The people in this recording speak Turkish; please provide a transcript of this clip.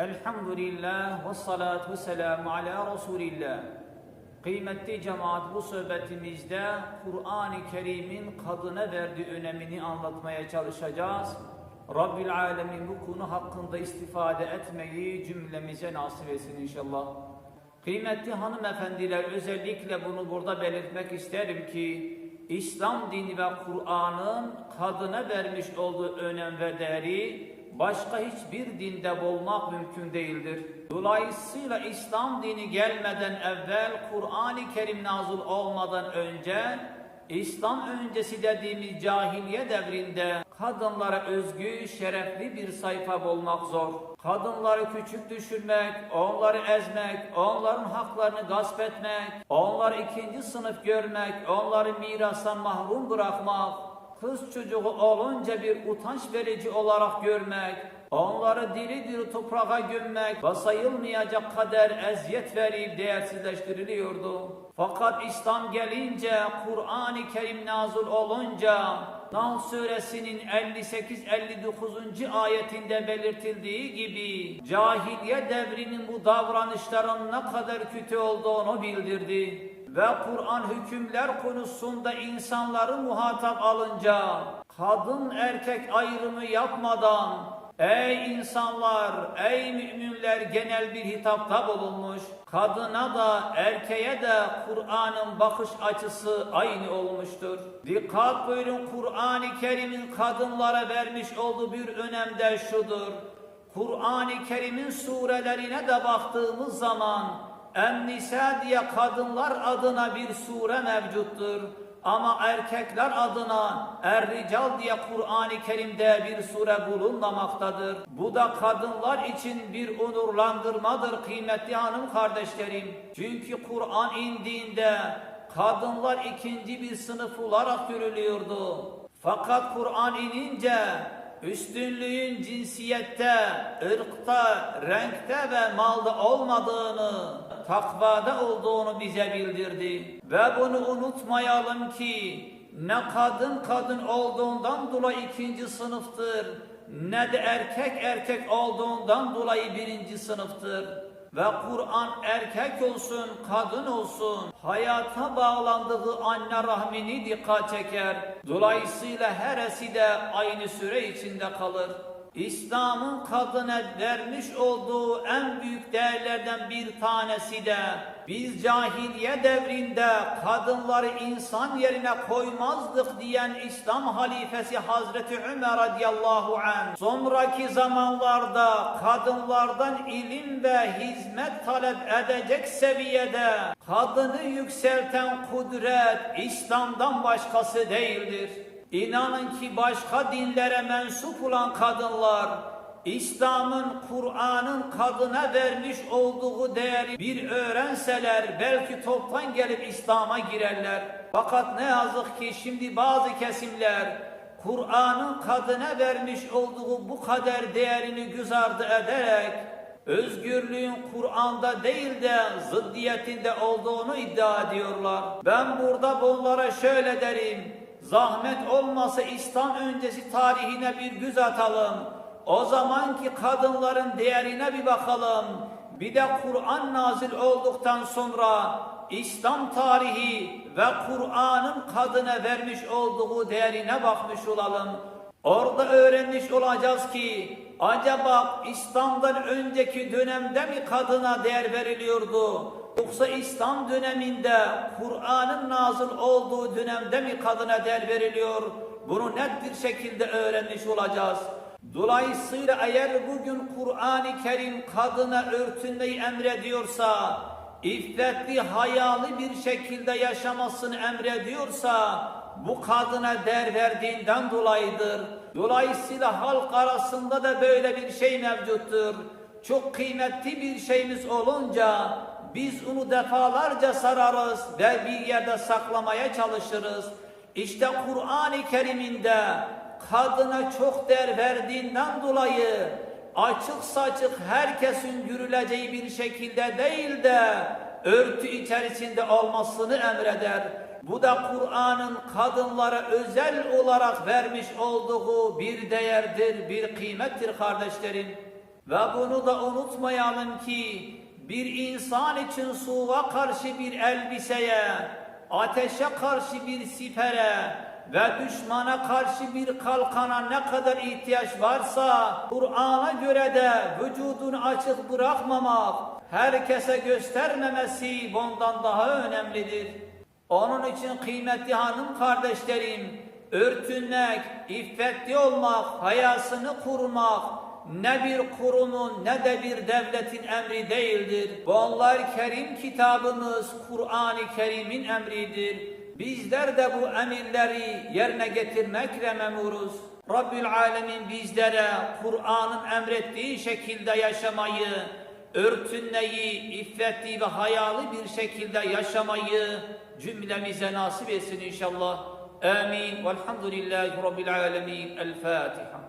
Elhamdülillah ve salatu selamu ala Resulillah. Kıymetli cemaat bu sohbetimizde Kur'an-ı Kerim'in kadına verdiği önemini anlatmaya çalışacağız. Rabbil Alemin bu konu hakkında istifade etmeyi cümlemize nasip etsin inşallah. Kıymetli hanımefendiler özellikle bunu burada belirtmek isterim ki İslam dini ve Kur'an'ın kadına vermiş olduğu önem ve değeri başka hiçbir dinde bulmak mümkün değildir. Dolayısıyla İslam dini gelmeden evvel Kur'an-ı Kerim nazil olmadan önce İslam öncesi dediğimiz cahiliye devrinde kadınlara özgü şerefli bir sayfa bulmak zor. Kadınları küçük düşürmek, onları ezmek, onların haklarını gasp etmek, onları ikinci sınıf görmek, onları mirastan mahrum bırakmak, kız çocuğu olunca bir utanç verici olarak görmek, onları diri diri toprağa gömmek ve sayılmayacak kadar eziyet verip değersizleştiriliyordu. Fakat İslam gelince, Kur'an-ı Kerim nazil olunca, Nahl suresinin 58-59. ayetinde belirtildiği gibi cahiliye devrinin bu davranışların ne kadar kötü olduğunu bildirdi. Ve Kur'an hükümler konusunda insanları muhatap alınca kadın erkek ayrımı yapmadan Ey insanlar, ey müminler genel bir hitapta bulunmuş. Kadına da erkeğe de Kur'an'ın bakış açısı aynı olmuştur. Dikkat buyurun Kur'an-ı Kerim'in kadınlara vermiş olduğu bir önem de şudur. Kur'an-ı Kerim'in surelerine de baktığımız zaman En-Nisa diye kadınlar adına bir sure mevcuttur. Ama erkekler adına Er-Rical diye Kur'an-ı Kerim'de bir sure bulunmamaktadır. Bu da kadınlar için bir onurlandırmadır kıymetli hanım kardeşlerim. Çünkü Kur'an indiğinde kadınlar ikinci bir sınıf olarak görülüyordu. Fakat Kur'an inince üstünlüğün cinsiyette, ırkta, renkte ve malda olmadığını, takvada olduğunu bize bildirdi. Ve bunu unutmayalım ki ne kadın kadın olduğundan dolayı ikinci sınıftır, ne de erkek erkek olduğundan dolayı birinci sınıftır. Ve Kur'an erkek olsun, kadın olsun, hayata bağlandığı anne rahmini dikkat çeker. Dolayısıyla heresi de aynı süre içinde kalır. İslam'ın kadına vermiş olduğu en büyük değerlerden bir tanesi de biz cahiliye devrinde kadınları insan yerine koymazdık diyen İslam halifesi Hazreti Ömer radıyallahu anh sonraki zamanlarda kadınlardan ilim ve hizmet talep edecek seviyede kadını yükselten kudret İslam'dan başkası değildir. İnanın ki başka dinlere mensup olan kadınlar İslam'ın, Kur'an'ın kadına vermiş olduğu değeri bir öğrenseler belki toptan gelip İslam'a girerler. Fakat ne yazık ki şimdi bazı kesimler Kur'an'ın kadına vermiş olduğu bu kadar değerini göz ardı ederek özgürlüğün Kur'an'da değil de zıddiyetinde olduğunu iddia ediyorlar. Ben burada bunlara şöyle derim. Zahmet olmasa İslam öncesi tarihine bir göz atalım. O zamanki kadınların değerine bir bakalım. Bir de Kur'an nazil olduktan sonra İslam tarihi ve Kur'an'ın kadına vermiş olduğu değerine bakmış olalım. Orada öğrenmiş olacağız ki acaba İslam'dan önceki dönemde mi kadına değer veriliyordu? Yoksa İslam döneminde Kur'an'ın nazil olduğu dönemde mi kadına değer veriliyor? Bunu net bir şekilde öğrenmiş olacağız. Dolayısıyla eğer bugün Kur'an-ı Kerim kadına örtünmeyi emrediyorsa, iffetli, hayalı bir şekilde yaşamasını emrediyorsa, bu kadına değer verdiğinden dolayıdır. Dolayısıyla halk arasında da böyle bir şey mevcuttur. Çok kıymetli bir şeyimiz olunca biz onu defalarca sararız ve bir yerde saklamaya çalışırız. İşte Kur'an-ı Kerim'inde kadına çok değer verdiğinden dolayı açık saçık herkesin yürüleceği bir şekilde değil de örtü içerisinde olmasını emreder. Bu da Kur'an'ın kadınlara özel olarak vermiş olduğu bir değerdir, bir kıymettir kardeşlerim. Ve bunu da unutmayalım ki bir insan için suva karşı bir elbiseye, ateşe karşı bir sipere ve düşmana karşı bir kalkana ne kadar ihtiyaç varsa Kur'an'a göre de vücudunu açık bırakmamak, herkese göstermemesi bundan daha önemlidir. Onun için kıymetli hanım kardeşlerim, örtünmek, iffetli olmak, hayasını korumak, ne bir kurumun ne de bir devletin emri değildir. Bunlar Kerim kitabımız Kur'an-ı Kerim'in emridir. Bizler de bu emirleri yerine getirmekle memuruz. Rabbül Alemin bizlere Kur'an'ın emrettiği şekilde yaşamayı, örtünmeyi, iffetli ve hayalı bir şekilde yaşamayı cümlemize nasip etsin inşallah. Amin. Velhamdülillahi Rabbil Alemin. El Fatiha.